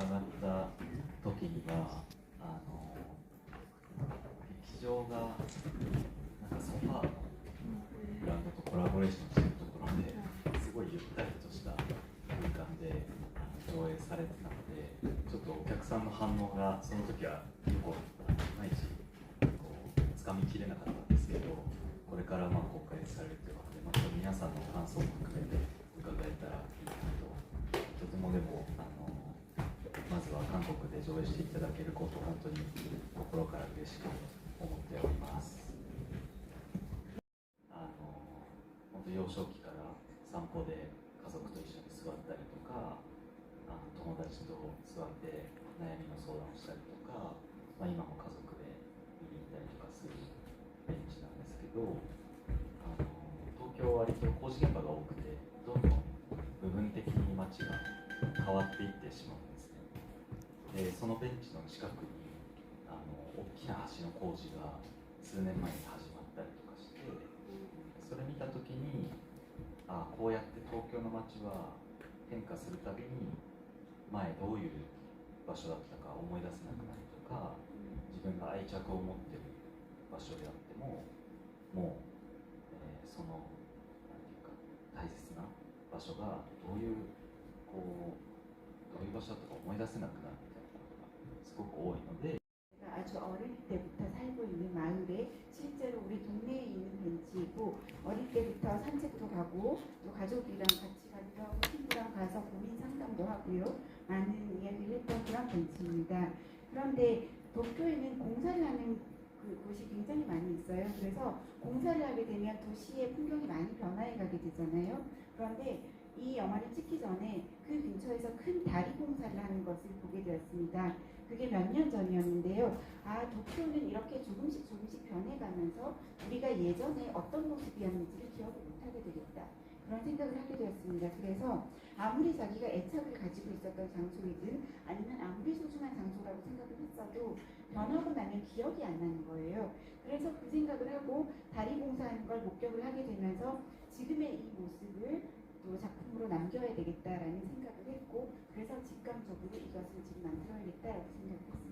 伺った時にはあの劇場がなんかソファーのブランドとコラボレーションしてるところですごいゆったりとした空間で上映されてたのでちょっとお客さんの反応がその時はよくいまいちこうつかみきれなかったんですけどこれからまあ公開されるということでまた皆さんの感想も含めて伺えたらいいなととてもでもあのまずは韓国で上映していただけることを本当に心から嬉しく思っております。あの本当幼少期から散歩で家族と一緒に座ったりとかあの友達と座って悩みの相談をしたりとか、まあ、今も家族で見に行ったりとかするベンチなんですけどあの東京は割と工事現場が多くてどんどん部分的に街が変わっていってしまうんでそのベンチの近くにあの大きな橋の工事が数年前に始まったりとかしてそれ見た時にあこうやって東京の街は変化するたびに前どういう場所だったか思い出せなくなるとか自分が愛着を持ってる場所であってももう、えーそのなんていうか大切な場所がどういうこうどういう場所だったか思い出せなくなるみたいな 어, 있는데 아주 어릴 때부터 살고 있는 마을에 실제로 우리 동네에 있는 벤치이고 어릴 때부터 산책도 가고 또 가족이랑 같이 가기도 하고 친구랑 가서 고민 상담도 하고요 많은 이야기를 했던 그런 벤치입니다. 그런데 도쿄에는 공사를 하는 그 곳이 굉장히 많이 있어요. 그래서 공사를 하게 되면 도시의 풍경이 많이 변화해 가게 되잖아요. 그런데 이 영화를 찍기 전에 그 근처에서 큰 다리 공사를 하는 것을 보게 되었습니다. 그게 몇 년 전이었는데요. 아, 도쿄는 이렇게 조금씩 조금씩 변해가면서 우리가 예전에 어떤 모습이었는지를 기억을 못하게 되겠다. 그런 생각을 하게 되었습니다. 그래서 아무리 자기가 애착을 가지고 있었던 장소이든 아니면 아무리 소중한 장소라고 생각을 했어도 변하고 나면 기억이 안 나는 거예요. 그래서 그 생각을 하고 다리 공사하는 걸 목격을 하게 되면서 지금의 이 모습을 또 작품으로 남겨야 되겠다라는 생각을 했고 그래서 직감적으로 이것을 지금 만들어야겠다라고 생각을 했습니다.